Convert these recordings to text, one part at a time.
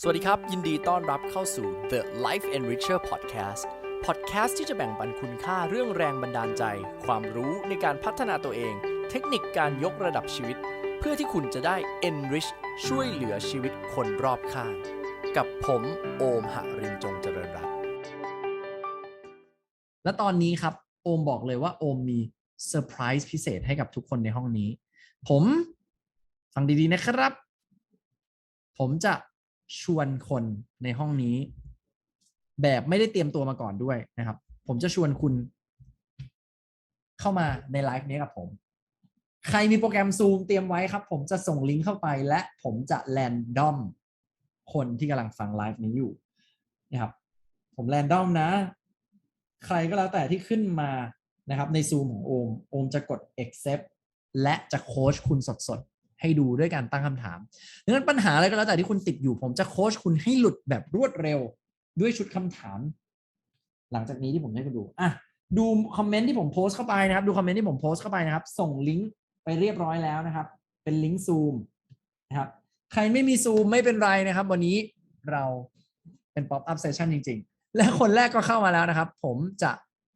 สวัสดีครับ ยินดีต้อนรับเข้าสู่ The Life Enricher Podcast Podcast ที่จะแบ่งปันคุณค่าเรื่องแรงบันดาลใจ ความรู้ในการพัฒนาตัวเอง เทคนิคการยกระดับชีวิต เพื่อที่คุณจะได้ enrich ช่วยเหลือชีวิตคนรอบข้าง กับผมโอมหรินจงเจริญรัตน์และตอนนี้ครับ โอมบอกเลยว่าโอมมีเซอร์ไพรส์พิเศษให้กับทุกคนในห้องนี้ ผม ฟังดีๆนะครับ ผมจะ ชวนคนในห้องนี้ แบบไม่ได้เตรียมตัวมาก่อนด้วยนะครับ ผมจะชวนคุณ เข้ามาในไลฟ์นี้กับผม ใครมีโปรแกรมซูมเตรียมไว้ครับ ผมจะส่งลิงก์เข้าไปและผมจะแรนดอมคนที่กำลังฟังไลฟ์นี้อยู่นะครับ ผมแรนดอมนะ ใครก็แล้วแต่ที่ขึ้นมานะครับ ในซูมของโอมโอมจะกด accept และจะโค้ชคุณสดๆ ให้ดูด้วยการตั้งคำถามดังนั้นปัญหาอะไรก็แล้วแต่ที่คุณติดอยู่ ผมจะโค้ชคุณให้หลุดแบบรวดเร็วด้วยชุดคำถาม หลังจากนี้ที่ผมให้คุณดูอะดูคอมเมนต์ที่ผมโพสต์เข้าไปนะครับ ดูคอมเมนต์ที่ผมโพสต์เข้าไปนะครับ ส่งลิงก์ไปเรียบร้อยแล้วนะครับ เป็นลิงก์ซูมนะครับ ใครไม่มีซูมไม่เป็นไรนะครับ วันนี้เราเป็น pop up session จริง ๆ และคนแรกก็เข้ามาแล้วนะครับ ผมจะ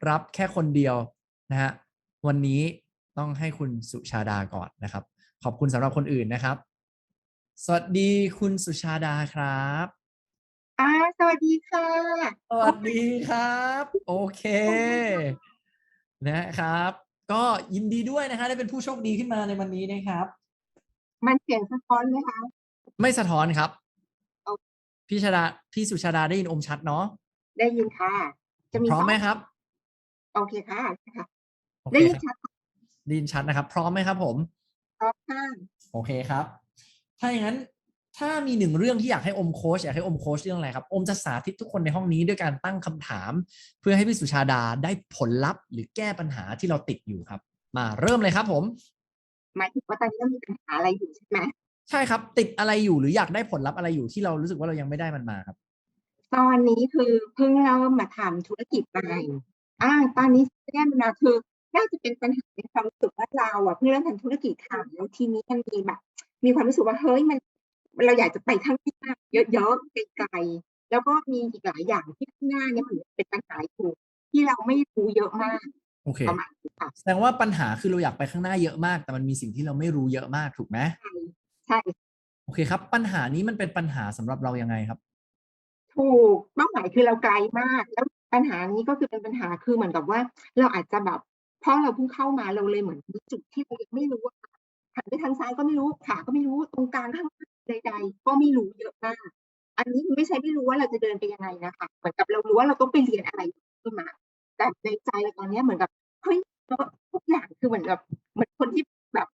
รับแค่คนเดียวนะฮะวันนี้ต้องให้คุณสุชาดาก่อนนะครับ ขอบคุณสำหรับคนอื่นนะครับ สวัสดีคุณสุชาดาครับอ่าสวัสดีค่ะ สวัสดีครับ โอเค นะครับ ก็ยินดีด้วยนะคะได้เป็นผู้โชคดีขึ้นมาในวันนี้นะครับ มันเสียงสะท้อนไหมคะ ไม่สะท้อนครับโอพี่ชาดาพี่สุชาดาได้ยินอมชัดเนาะได้ยินค่ะ จะมีพร้อมไหมสงครับ โอเคค่ะค่ะโอเคได้ยินครับชัดค่ะได้ยินชัดนะครับ พร้อมไหมครับผม พร้อมค่ะโอเคครับ ถ้าอย่างนั้นถ้ามีหนึ่งเรื่องที่อยากให้อมโค้ชอยากให้อมโค้ชเรื่องอะไรครับ อมจะสาธิตทุกคนในห้องนี้ด้วยการตั้งคำถาม เพื่อให้พี่สุชาดาได้ผลลัพธ์ หรือแก้ปัญหาที่เราติดอยู่ครับ มาเริ่มเลยครับผม หมายถึงว่าตอนนี้เรามีปัญหาอะไรอยู่ใช่ไหมใช่ครับ ติดอะไรอยู่หรืออยากได้ผลลัพธ์อะไรอยู่ที่เรารู้สึกว่าเรายังไม่ได้มันมาครับ ตอนนี้คือเพิ่งเริ่มมาทำธุรกิจใหม่อ่าตอนนี้แน่นนะคือ น่าจะเป็นปัญหาในความรู้สึกว่าเราอะเพิ่งเริ่มทำธุรกิจค่ะแล้วทีนี้มันมีแบบ มีความรู้สึกว่าเฮ้ยมัน เราอยากจะไปข้างหน้าเยอะๆไกลๆแล้วก็มีอีกหลายอย่างที่ข้างหน้าเนี่ยมันเป็นปัญหาอยู่ที่เราไม่รู้เยอะมากโอเคประมาณนี้ค่ะแสดงว่าปัญหาคือเราอยากไปข้างหน้าเยอะมาก แต่มันมีสิ่งที่เราไม่รู้เยอะมากถูกไหมใช่ใช่โอเคครับ ปัญหานี้มันเป็นปัญหาสำหรับเรายังไงครับ ถูกเป้าหมายคือเราไกลมาก แล้วปัญหานี้ก็คือเป็นปัญหาคือเหมือนกับว่า เราอาจจะแบบ เพราะเราเพิ่งเข้ามาเราเลยเหมือนมีจุดที่เรายังไม่รู้ว่าหันไปทางซ้ายก็ไม่รู้ขาก็ไม่รู้ตรงกลางข้างหน้าใด ๆ ก็ไม่รู้เยอะมาก อันนี้ไม่ใช่ไม่รู้ว่าเราจะเดินไปยังไงนะคะเหมือนกับเรารู้ว่าเราต้องไปเรียนอะไรขึ้นมา แต่ในใจเราตอนนี้เหมือนกับเฮ้ยทุกอย่างคือเหมือนกับเหมือนคนที่แบบ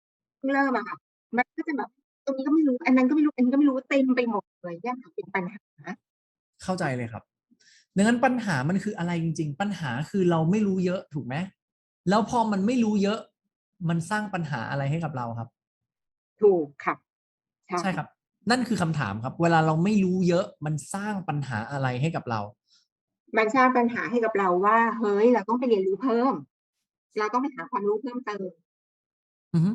เริ่มอะค่ะมันก็จะแบบตรงนี้ก็ไม่รู้อันนั้นก็ไม่รู้อันนี้ก็ไม่รู้เต็มไปหมดเลยเนี่ยค่ะเป็นปัญหา เข้าใจเลยครับดังนั้นปัญหามันคืออะไรจริง ๆ ปัญหาคือเราไม่รู้เยอะถูกไหม แล้วพอมันไม่รู้เยอะ มันสร้างปัญหาอะไรให้กับเราครับ ถูกค่ะใช่ครับ นั่นคือคำถามครับ เวลาเราไม่รู้เยอะ มันสร้างปัญหาอะไรให้กับเรา มันสร้างปัญหาให้กับเราว่า เฮ้ย เราต้องไปเรียนรู้เพิ่ม เราต้องไปหาความรู้เพิ่มเติมอือฮึ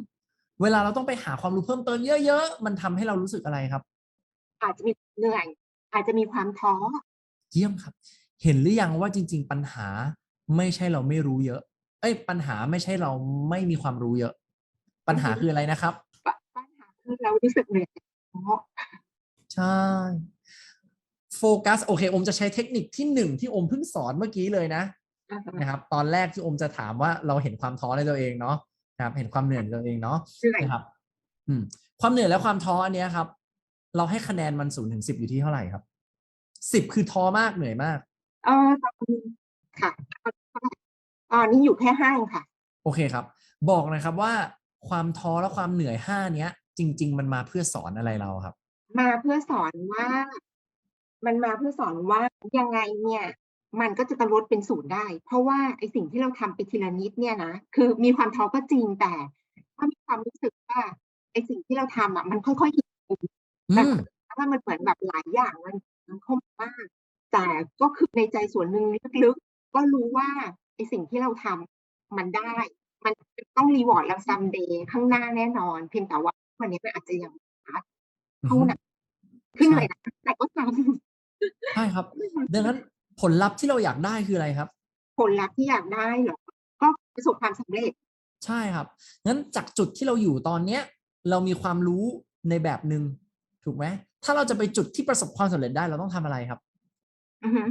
เวลาเราต้องไปหาความรู้เพิ่มเติมเยอะๆ มันทำให้เรารู้สึกอะไรครับ อาจจะมีเหนื่อย อาจจะมีความท้อ เยี่ยมครับ เห็นหรือยังว่าจริง ๆ ปัญหาไม่ใช่เราไม่รู้เยอะ เอ้ยปัญหาไม่ใช่เราไม่มีความรู้เยอะ ปัญหาคืออะไรนะครับปะปัญหาคือเรารู้สึกเหนื่อยท้อใช่โฟกัสโอเคอมจะใช้เทคนิคที่หนึ่งที่อมเพิ่งสอนเมื่อกี้เลยนะอ่าฮะนะครับ ตอนแรกที่อมจะถามว่าเราเห็นความท้อในตัวเองเนาะนะครับ เห็นความเหนื่อยในตัวเองเนาะเหนื่อยนะครับอืมความเหนื่อยและความท้ออันเนี้ยครับ เราให้คะแนนมันศูนย์ถึงสิบอยู่ที่เท่าไหร่ครับสิบคือท้อมากเหนื่อยมากเออตอนนี้ค่ะ ตอนนี้อยู่แค่ห้าเองค่ะ โอเคครับ บอกหนะครับว่าความท้อและความเหนื่อยห้าเนี้ย จริง ๆ มันมาเพื่อสอนอะไรเราครับ มาเพื่อสอนว่า มันมาเพื่อสอนว่ายังไงเนี่ย มันก็จะกระลดเป็นศูนย์ได้ เพราะว่าไอสิ่งที่เราทำไปทีละนิดเนี่ยนะคือมีความท้อก็จริงแต่ก็มีความรู้สึกว่าไอสิ่งที่เราทำอะมันค่อยๆเห็นผลอืแต่มว่ามันเหมือนแบบหลายอย่างมันมันเข้ามามาก แต่ก็คือในใจส่วนหนึ่งลึกๆก็รู้ว่าไอ สิ่งที่เราทำมันได้ มันต้องรีวอร์ดเราซัมเดย์ข้างหน้าแน่นอน เพียงแต่ว่าวันนี้มันอาจจะยังไม่ชัดเท่านั้นขึ้นเลยนะแต่ก็ทำใช่ครับ ดังนั้นผลลัพธ์ที่เราอยากได้คืออะไรครับ ผลลัพธ์ที่อยากได้เหรอ ก็ประสบความสำเร็จ ใช่ครับงั้นจากจุดที่เราอยู่ตอนเนี้ย เรามีความรู้ในแบบหนึ่งถูกไหมถ้าเราจะไปจุดที่ประสบความสำเร็จได้เราต้องทำอะไรครับอือฮึ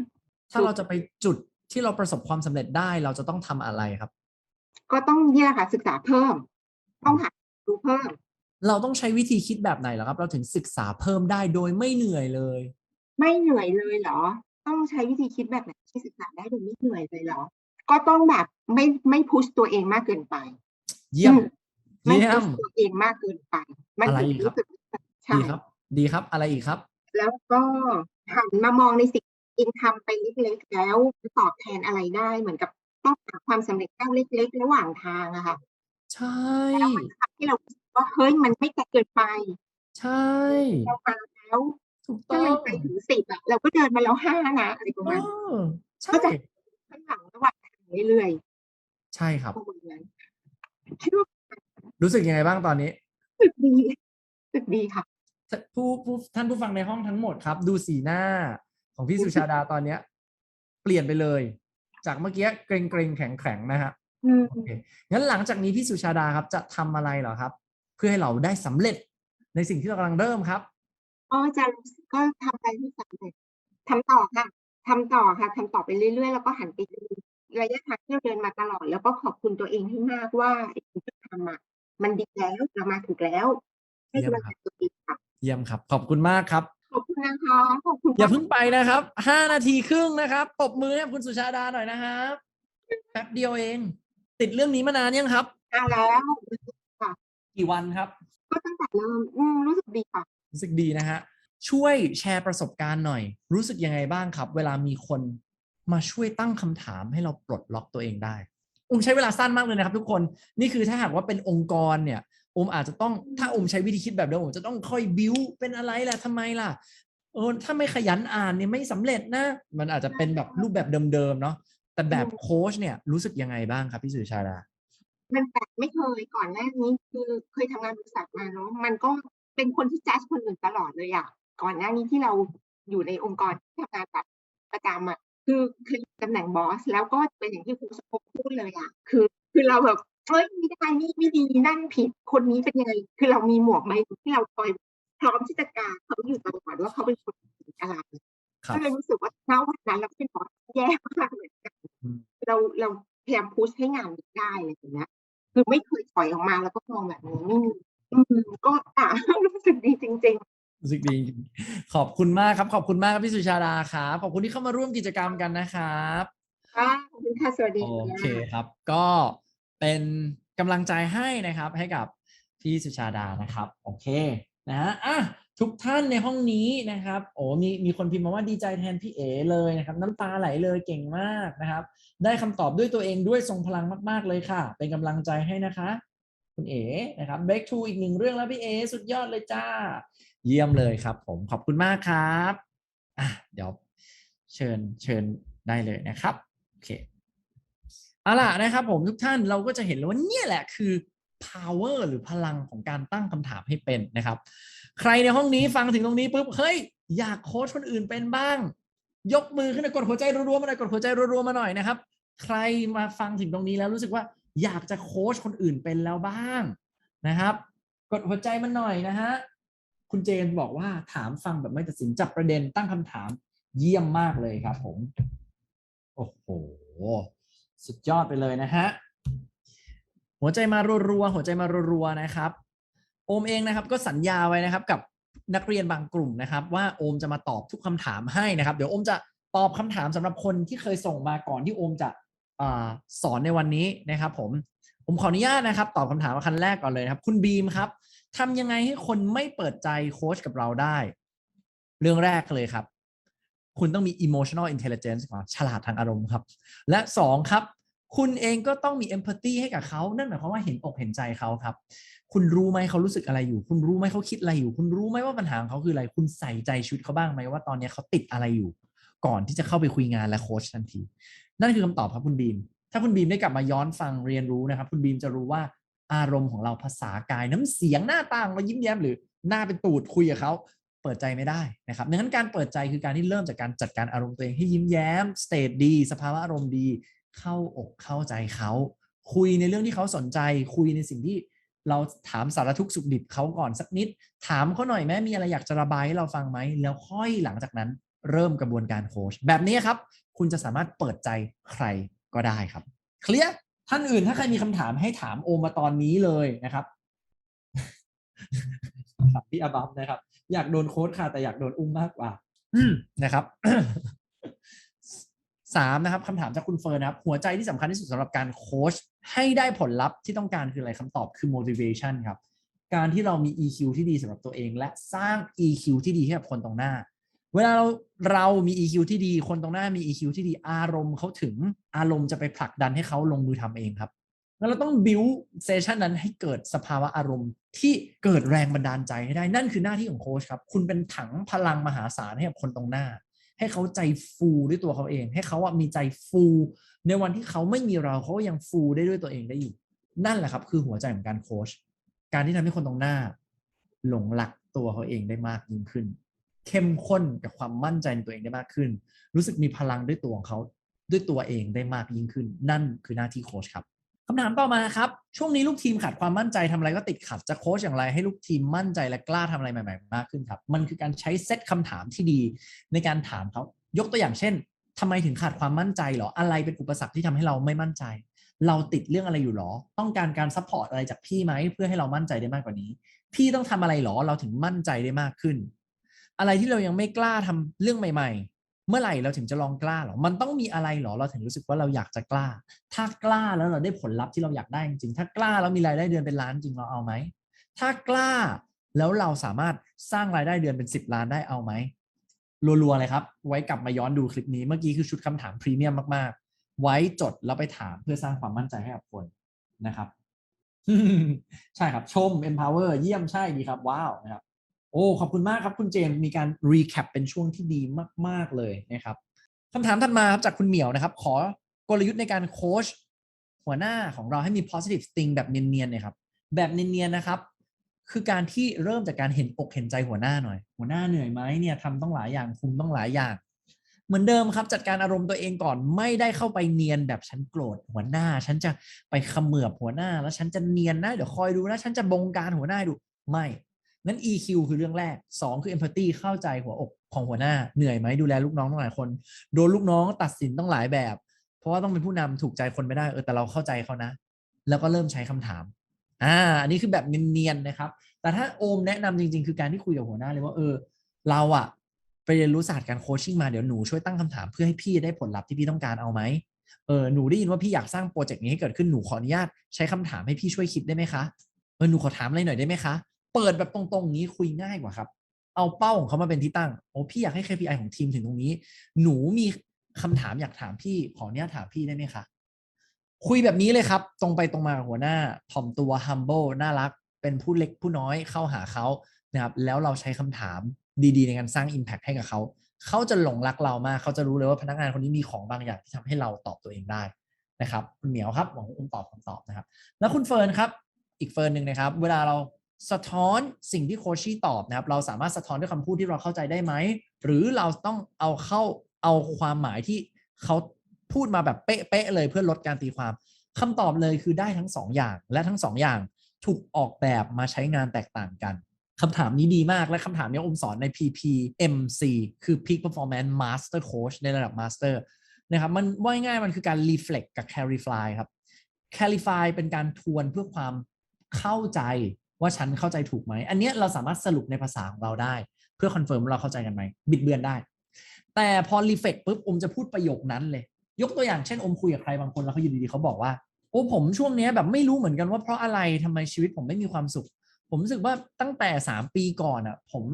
ถ้าเราจะไปจุด ที่เราประสบความสำเร็จได้เราจะต้องทำอะไรครับ ก็ต้องเนี่ยค่ะศึกษาเพิ่ม ต้องหารู้เพิ่ม เราต้องใช้วิธีคิดแบบไหนเหรอครับ เราถึงศึกษาเพิ่มได้โดยไม่เหนื่อยเลย ไม่เหนื่อยเลยเหรอ ต้องใช้วิธีคิดแบบไหนที่ศึกษาได้โดยไม่เหนื่อยเลยเหรอ ก็ต้องแบบไม่ไม่พุชตัวเองมากเกินไป เยี่ยมอืมไม่เยี่ยพุมชตัวเองมากเกินไป มันอะไรถึงอีกครับรู้สึกใช่ดีครับ ดีครับ อะไรอีกครับ แล้วก็หันมามองในสิ่งที่เองทำไปเล็กๆแล้วตอบแทนอะไรได้ เหมือนกับต้องหาความสำเร็จก้าวเล็ก ๆ ระหว่างทางอะค่ะ ใช่แล้วมันทำให้เรารู้สึกว่าเฮ้ยมันไม่ไกลเกินไป ใช่เรามาแล้วถูกต้ถ้าอมันงไปถึงสิบอะเราก็เดินมาแล้วห้านะอะไรประเอมาณอใช่ก็จะข้างหลังระหว่างทางเรื่อยใช่ครับๆประมาณนั้นคิดว่ารู้สึกยังไงบ้างตอนนี้รู้สึกดีรู้สึกดีค่ะผู้ผู้ท่านผู้ฟังในห้องทั้งหมดครับ ดูสีหน้า ของพี่สุชาดาตอนเนี้ย เปลี่ยนไปเลย จากเมื่อกี้เกรงเกรงแข็งแข็งๆนะฮะอืมโอเคงั้นหลังจากนี้พี่สุชาดาครับ จะทำอะไรเหรอครับ เพื่อให้เราได้สำเร็จในสิ่งที่เรากำลังเริ่มครับก็จะรู้สึกก็ทำไปที่สำเร็จทำต่อค่ะทำต่อค่ะทำต่อไปเรื่อยๆ แล้วก็หันไปดูระยะทางที่เราเดินมาตลอด แล้วก็ขอบคุณตัวเองให้มากว่าไอ้สิ่งที่ทำอะมันดีแล้วเรามาถูกแล้วให้เยี่ยมกำลังครัใจบตัวเองค่ะเยี่ยมครับ ขอบคุณมากครับ ขอบคุณนะคะขอบคุณอย่าเพิ่งไปนะครับห้านาทีครึ่งนะครับปรบมือให้กับคุณสุชาดาหน่อยนะครับแป๊บเดียวเอง ติดเรื่องนี้มานานยังครับเอาแล้วกี่วันครับ ก็ตั้งแต่เริ่มอืมรู้สึกดีค่ะรู้สึกดีนะฮะช่วยแชร์ประสบการณ์หน่อย รู้สึกยังไงบ้างครับ เวลามีคนมาช่วยตั้งคำถามให้เราปลดล็อกตัวเองได้อมใช้เวลาสั้นมากเลยนะครับ ทุกคนนี่คือถ้าหากว่าเป็นองค์กรเนี่ย อมอาจจะต้องถ้าอมใช้วิธีคิดแบบเดิมผมจะต้องค่อยบิวเป็นอะไรล่ะทำไมล่ะเออถ้าไม่ขยันอ่านเนี่ยไม่สำเร็จนะ มันอาจจะเป็นแบบรูปแบบเดิมๆเนาะแต่แบบโค้ชเนี่ยรู้สึกยังไงบ้างครับพี่สุชาดามันแบบไม่เคยก่อนหน้านี้คือเคยทำงานบริษัทมาเนาะมันก็เป็นคนที่จัดคนอื่นตลอดเลยอะก่อนหน้านี้ที่เราอยู่ในองค์กรที่ทำงานแบบประจำอะคือคือตำแหน่งบอส แล้วก็เป็นอย่างที่ครูสมภพพูดเลยอะคือ คือเราแบบ เฮ้ยไม่ได้นี่ไม่ดีนั่นผิดคนนี้เป็นยังไง คือเรามีหมวกไหมที่เราคอยพร้อมที่จะกาเขาอยู่ตลอดว่าเขาเป็นคนอะไรครับก็เลยรู้สึกว่าณวันนั้นเราเป็นบอสแย่มากเลยกันอืมเราเราพยายามพุชให้งานมันได้อะไรอย่างเงี้ยคือไม่เคยถอยออกมาแล้วก็มองแบบนี้ไม่มีอืมก็อะรู้สึกดีจริงรู้สึกดีจริงๆขอบคุณมากครับ ขอบคุณมากครับพี่สุชาดาครับขอบคุณที่เข้ามาร่วมกิจกรรมกันนะครับๆค่ะขอบคุณค่ะสวัสดีโอค่ะเคครับ ก็ เป็นกำลังใจให้นะครับให้กับพี่สุชาดานะครับ โอเคนะฮะอะทุกท่านในห้องนี้นะครับ โอ้มีมีคนพิมพ์มาว่าดีใจแทนพี่เอเลยนะครับ น้ำตาไหลเลยเก่งมากนะครับ ได้คำตอบด้วยตัวเองด้วยทรงพลังมาก ๆ เลยค่ะ เป็นกำลังใจให้นะคะ คุณเอนะครับ break to อีกหนึ่งเรื่องแล้วพี่เอสุดยอดเลยจ้า เยี่ยมเลยครับ ผมขอบคุณมากครับอะเดี๋ยวเชิญเชิญได้เลยนะครับโอเค เอาล่ะนะครับผมทุกท่านเราก็จะเห็นแล้วว่าเนี่ยแหละคือ power หรือพลังของการตั้งคำถามให้เป็นนะครับ ใครในห้องนี้ฟังถึงตรงนี้ปุ๊บเฮ้ยอยากโค้ชคนอื่นเป็นบ้าง ยกมือขึ้นกดหัวใจรัวๆมาหน่อยกดหัวใจรัวๆมาหน่อยนะครับ ใครมาฟังถึงตรงนี้แล้วรู้สึกว่าอยากจะโค้ชคนอื่นเป็นแล้วบ้างนะครับ กดหัวใจมันหน่อยนะฮะคุณเจนบอกว่าถามฟังแบบไม่ตัดสินจับประเด็นตั้งคำถามเยี่ยมมากเลยครับผม โอ้โห สุดยอดไปเลยนะฮะ หัวใจมารัวๆหัวใจมารัวๆนะครับ โอมเองนะครับก็สัญญาไว้นะครับกับนักเรียนบางกลุ่มนะครับ ว่าโอมจะมาตอบทุกคำถามให้นะครับ เดี๋ยวโอมจะตอบคำถามสำหรับคนที่เคยส่งมาก่อนที่โอมจะอสอนในวันนี้นะครับผมผมขออนุญาตนะครับ ตอบคำถามคันแรกก่อนเลยครับ คุณบีมครับทำยังไงให้คนไม่เปิดใจโค้ชกับเราได้ เรื่องแรกเลยครับ คุณต้องมี emotional intelligence ก่อนฉลาดทางอารมณ์ครับ และสองครับ คุณเองก็ต้องมี empathy ให้กับเขานั่นหมายความว่าเห็นอกเห็นใจเขาครับ คุณรู้ไหมเขารู้สึกอะไรอยู่ คุณรู้ไหมเขาคิดอะไรอยู่ คุณรู้ไหมว่าปัญหาของเขาคืออะไร คุณใส่ใจชีวิตเขาบ้างไหมว่าตอนนี้เขาติดอะไรอยู่ ก่อนที่จะเข้าไปคุยงานและโค้ชทันที นั่นคือคำตอบครับคุณบีม ถ้าคุณบีมได้กลับมาย้อนฟังเรียนรู้นะครับ คุณบีมจะรู้ว่าอารมณ์ของเราภาษากายน้ำเสียงหน้าตาของเรายิ้มแย้มหรือหน้าเป็นตูดคุยกับเขา เปิดใจไม่ได้นะครับดังนั้นการเปิดใจคือการที่เริ่มจากการจัดการอารมณ์ตัวเองให้ยิ้มแย้มสเตตดี สภาวะอารมณ์ดี เข้าอกเข้าใจเขา คุยในเรื่องที่เขาสนใจ คุยในสิ่งที่เราถามสารทุกสุขดิบเขาก่อนสักนิด ถามเขาหน่อยแม้มีอะไรอยากจะระบายให้เราฟังไหม แล้วค่อยหลังจากนั้นเริ่มกระบวนการโค้ชแบบนี้ครับ คุณจะสามารถเปิดใจใครก็ได้ครับ เคลียร์ท่านอื่นถ้าใครมีคำถามให้ถามโอมมาตอนนี้เลยนะครับครับพี่อาบัมนะครับ อยากโดนโค้ดค่ะ แต่อยากโดนอุ้มมากกว่า อืมนะครับสามนะครับคำถามจากคุณเฟิร์นนะครับ หัวใจที่สำคัญที่สุดสำหรับการโค้ชให้ได้ผลลัพธ์ที่ต้องการคืออะไรคำตอบคือ motivation ครับ การที่เรามี EQ ที่ดีสำหรับตัวเอง และสร้าง EQ ที่ดีให้กับคนตรงหน้า เวลาเราเรามี EQ ที่ดีคนตรงหน้ามี EQ ที่ดีอารมณ์เขาถึงอารมณ์จะไปผลักดันให้เขาลงมือทำเองครับ งั้นเราต้อง build เซสชันนั้นให้เกิดสภาวะอารมณ์ที่เกิดแรงบันดาลใจให้ได้ นั่นคือหน้าที่ของโค้ชครับ คุณเป็นถังพลังมหาศาลให้กับคนตรงหน้า ให้เขาใจฟูด้วยตัวเขาเอง ให้เขาอะมีใจฟูในวันที่เขาไม่มีเราเขายังฟูได้ด้วยตัวเองได้อยู่ นั่นแหละครับ คือหัวใจของการโค้ช การที่ทำให้คนตรงหน้า หลงรักตัวเขาเองได้มากยิ่งขึ้น เข้มข้นกับความมั่นใจในตัวเองได้มากขึ้น รู้สึกมีพลังด้วยตัวของเขาด้วยตัวเองได้มากยิ่งขึ้น นั่นคือหน้าที่โค้ชครับ คำถามต่อมาครับ ช่วงนี้ลูกทีมขาดความมั่นใจทำอะไรก็ติดขัดจะโค้ชอย่างไรให้ลูกทีมมั่นใจและกล้าทำอะไรใหม่ๆมากขึ้นครับ มันคือการใช้เซตคำถามที่ดีในการถามเขายกตัวอย่างเช่นทำไมถึงขาดความมั่นใจหรออะไรเป็นอุปสรรคที่ทำให้เราไม่มั่นใจ เราติดเรื่องอะไรอยู่หรอ ต้องการการซัพพอร์ตอะไรจากพี่ไหมเพื่อให้เรามั่นใจได้มากกว่านี้ พี่ต้องทำอะไรหรอเราถึงมั่นใจได้มากขึ้น อะไรที่เรายังไม่กล้าทำเรื่องใหม่ๆ เมื่อไหร่เราถึงจะลองกล้าหรอ มันต้องมีอะไรหรอเราถึงรู้สึกว่าเราอยากจะกล้า ถ้ากล้าแล้วเราได้ผลลัพธ์ที่เราอยากได้จริง ถ้ากล้าแล้วมีรายได้เดือนเป็นล้านจริงเราเอาไหม ถ้ากล้าแล้วเราสามารถสร้างรายได้เดือนเป็นสิบล้านได้เอาไหมรัวๆเลยครับ ไว้กลับมาย้อนดูคลิปนี้เมื่อกี้คือชุดคำถามพรีเมียมมากๆ ไว้จดแล้วไปถามเพื่อสร้างความมั่นใจให้กับคนนะครับ ใช่ครับชม empower เยี่ยมใช่ดีครับ ว้าวนะครับ โอ้ขอบคุณมากครับคุณเจมมีการ recap เป็นช่วงที่ดีมาก ๆ เลยนะครับคำถามถัดมาครับจากคุณเหมียวนะครับ ขอกลยุทธ์ในการโค้ชหัวหน้าของเราให้มี positive thing แบบเนียนๆเนี่ยครับ แบบเนียนๆนะครับ คือการที่เริ่มจากการเห็นอกเห็นใจหัวหน้าหน่อย หัวหน้าเหนื่อยไหมเนี่ยทำต้องหลายอย่างคุมต้องหลายอย่าง เหมือนเดิมครับ จัดการอารมณ์ตัวเองก่อนไม่ได้เข้าไปเนียนแบบฉันโกรธหัวหน้า ฉันจะไปขมือบหัวหน้า แล้วฉันจะเนียนนะเดี๋ยวคอยดูนะฉันจะบงการหัวหน้าดูไม่ งั้น EQ คือเรื่องแรก 2 คือ empathy เข้าใจหัวอกของหัวหน้าเหนื่อยไหมดูแลลูกน้องต้องหลายคน โดนลูกน้องตัดสินต้องหลายแบบ เพราะว่าต้องเป็นผู้นำถูกใจคนไม่ได้เออแต่เราเข้าใจเขานะ แล้วก็เริ่มใช้คำถามอ่าอันนี้คือแบบเนียนๆนะครับ แต่ถ้าโอมแนะนำจริง ๆ คือการที่คุยกับหัวหน้าเลยว่าเออ เราอะไปเรียนรู้ศาสตร์การโคชชิ่งมาเดี๋ยวหนูช่วยตั้งคำถามเพื่อให้พี่ได้ผลลัพธ์ที่พี่ต้องการเอาไหมเออหนูได้ยินว่าพี่อยากสร้างโปรเจกต์นี้ให้เกิดขึ้นหนูขออนุญาตใช้คำถามให้พี่ช่วยคิดได้ไหมคะเออหนูขอถามอะไรหน่อยได้ไหมคะ เปิดแบบตรงๆนี้คุยง่ายกว่าครับ เอาเป้าของเขามาเป็นที่ตั้งโอ้พี่อยากให้ KPI ของทีมถึงตรงนี้ หนูมีคำถามอยากถามพี่ขออนุญาตถามพี่ได้ไหมคะคุยแบบนี้เลยครับ ตรงไปตรงมาหัวหน้าถ่อมตัว humble น่ารัก เป็นผู้เล็กผู้น้อยเข้าหาเขานะครับแล้วเราใช้คำถามดีๆ ในการสร้าง Impact ให้กับเขา เขาจะหลงรักเรามาก เขาจะรู้เลยว่าพนักงานคนนี้มีของบางอย่างที่ทำให้เราตอบตัวเองได้นะครับคุณเหมียวครับหวังว่าคุณตอบคำตอบนะครับ แล้วคุณเฟิร์นครับ อีกเฟิร์นหนึ่งนะครับ เวลาเรา สะท้อนสิ่งที่โคชชี่ตอบนะครับ เราสามารถสะท้อนด้วยคำพูดที่เราเข้าใจได้ไหม หรือเราต้องเอาเข้าเอาความหมายที่เขาพูดมาแบบเป๊ะๆเลยเพื่อลดการตีความคำตอบเลยคือได้ทั้งสองอย่าง และทั้งสองอย่างถูกออกแบบมาใช้งานแตกต่างกันคำถามนี้ดีมากและคำถามนี้อมสอนใน PPMC คือ Peak Performance Master Coach ในระดับ Master นะครับมันว่าง่ายมันคือการ reflect กับ clarify ครับ clarify เป็นการทวนเพื่อความเข้าใจ ว่าฉันเข้าใจถูกไหม อันเนี้ยเราสามารถสรุปในภาษาของเราได้ เพื่อคอนเฟิร์มว่าเราเข้าใจกันไหมบิดเบือนได้ แต่พอ reflect ปุ๊บอมจะพูดประโยคนั้นเลย ยกตัวอย่างเช่นอมคุยกับใครบางคนแล้วเขาอยู่ดีๆเขาบอกว่าโอ้ผมช่วงนี้แบบไม่รู้เหมือนกันว่าเพราะอะไรทำไมชีวิตผมไม่มีความสุข ผมรู้สึกว่าตั้งแต่สามปีก่อนอะ ผม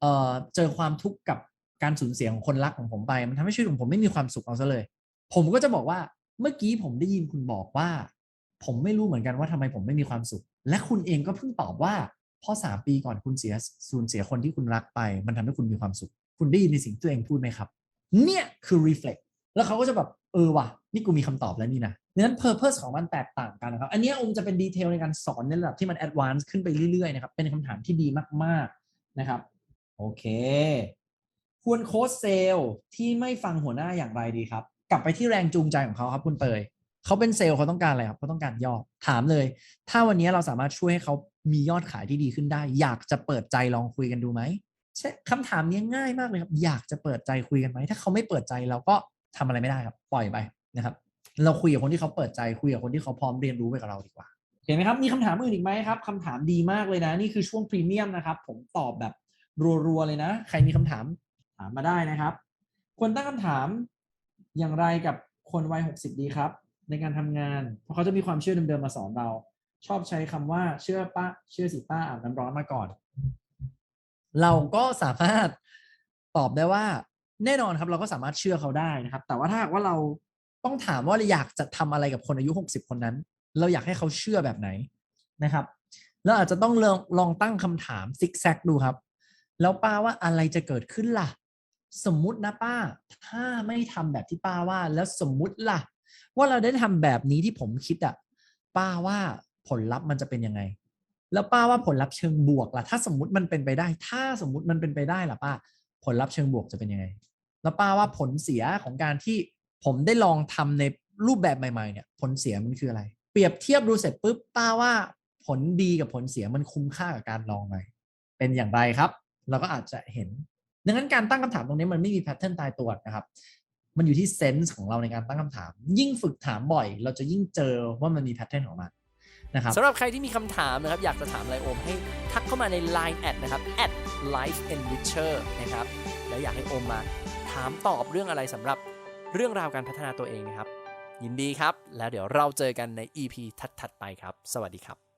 เอ่อเจอความทุกข์กับการสูญเสียของคนรักของผมไป มันทำให้ชีวิตของผมไม่มีความสุขเอาซะเลย ผมก็จะบอกว่าเมื่อกี้ผมได้ยินคุณบอกว่า ผมไม่รู้เหมือนกันว่าทำไมผมไม่มีความสุข และคุณเองก็เพิ่งตอบว่าพราะสามปีก่อนคุณเสียสูญเสียคนที่คุณรักไป มันทำให้คุณมีความสุข คุณได้ยินในสิ่งที่ตัวเองพูดไหมครับ เนี่ยคือ reflect แล้วเขาก็จะแบบเออว่ะนี่กูมีคำตอบแล้วนี่นะดังนั้น purpose ของมันแตกต่างกันนะครับ อันนี้อมจะเป็นดีเทลในการสอนในระดับที่มัน advance ขึ้นไปเรื่อยๆนะครับ เป็นคำถามที่ดีมากๆนะครับ โอเค ควรโค้ชเซลล์ที่ไม่ฟังหัวหน้าอย่างไรดีครับ กลับไปที่แรงจูงใจของเขาครับคุณเตย เขาเป็นเซลล์เขาต้องการอะไรครับเขาต้องการยอดถามเลย ถ้าวันนี้เราสามารถช่วยให้เขามียอดขายที่ดีขึ้นได้ อยากจะเปิดใจลองคุยกันดูไหมใช่คำถามนี้ง่ายมากเลยครับ อยากจะเปิดใจคุยกันไหมถ้าเขาไม่เปิดใจเราก็ทำอะไรไม่ได้ครับ ปล่อยไปนะครับ เราคุยกับคนที่เขาเปิดใจคุยกับคนที่เขาพร้อมเรียนรู้ไปกับเราดีกว่า เห็นไหมครับ มีคำถามอื่นอีกไหมครับคำถามดีมากเลยนะ นี่คือช่วงพรีเมียมนะครับ ผมตอบแบบรัวๆเลยนะ ใครมีคำถามถามมาได้นะครับควรตั้งคำถามอย่างไรกับคนวัย60ดีครับ ในการทำงาน เพราะเขาจะมีความเชื่อเดิมๆมาสอนเรา ชอบใช้คำว่าเชื่อป้าเชื่อสิป้าอาบน้ำร้อนมาก่อน เราก็สามารถตอบได้ว่า แน่นอนครับ เราก็สามารถเชื่อเขาได้นะครับ แต่ว่าถ้าว่าเราต้องถามว่าเราอยากจะทำอะไรกับคนอายุ 60 คนนั้น เราอยากให้เขาเชื่อแบบไหนนะครับเราอาจจะต้องลองลองตั้งคำถามซิกแซกดูครับ แล้วป้าว่าอะไรจะเกิดขึ้นล่ะ สมมุตินะป้า ถ้าไม่ทำแบบที่ป้าว่า แล้วสมมุติล่ะ ว่าเราได้ทำแบบนี้ที่ผมคิดอะป้าว่าผลลัพธ์มันจะเป็นยังไง แล้วป้าว่าผลลัพธ์เชิงบวกล่ะถ้าสมมติมันเป็นไปได้ ถ้าสมมติมันเป็นไปได้ล่ะป้า ผลลัพธ์เชิงบวกจะเป็นยังไง แล้วป้าว่าผลเสียของการที่ผมได้ลองทำในรูปแบบใหม่ๆเนี่ย ผลเสียมันคืออะไร เปรียบเทียบดูเสร็จปุ๊บป้าว่าผลดีกับผลเสียมันคุ้มค่ากับการลองไหมเป็นอย่างไรครับ เราก็อาจจะเห็นดังนั้นการตั้งคำถามตรงนี้มันไม่มีแพทเทิร์นตายตัวนะครับ มันอยู่ที่เซนส์ของเราในการตั้งคำถาม ยิ่งฝึกถามบ่อย เราจะยิ่งเจอว่ามันมีแพทเทิร์นของมันนะครับสำหรับใครที่มีคำถามนะครับอยากจะถามอะไรโอมให้ทักเข้ามาใน Line แอดนะครับ at life enricher นะครับแล้วอยากให้โอมมาถามตอบเรื่องอะไรสำหรับเรื่องราวการพัฒนาตัวเองนะครับ ยินดีครับ แล้วเดี๋ยวเราเจอกันใน EP ถัดๆไปครับ สวัสดีครับ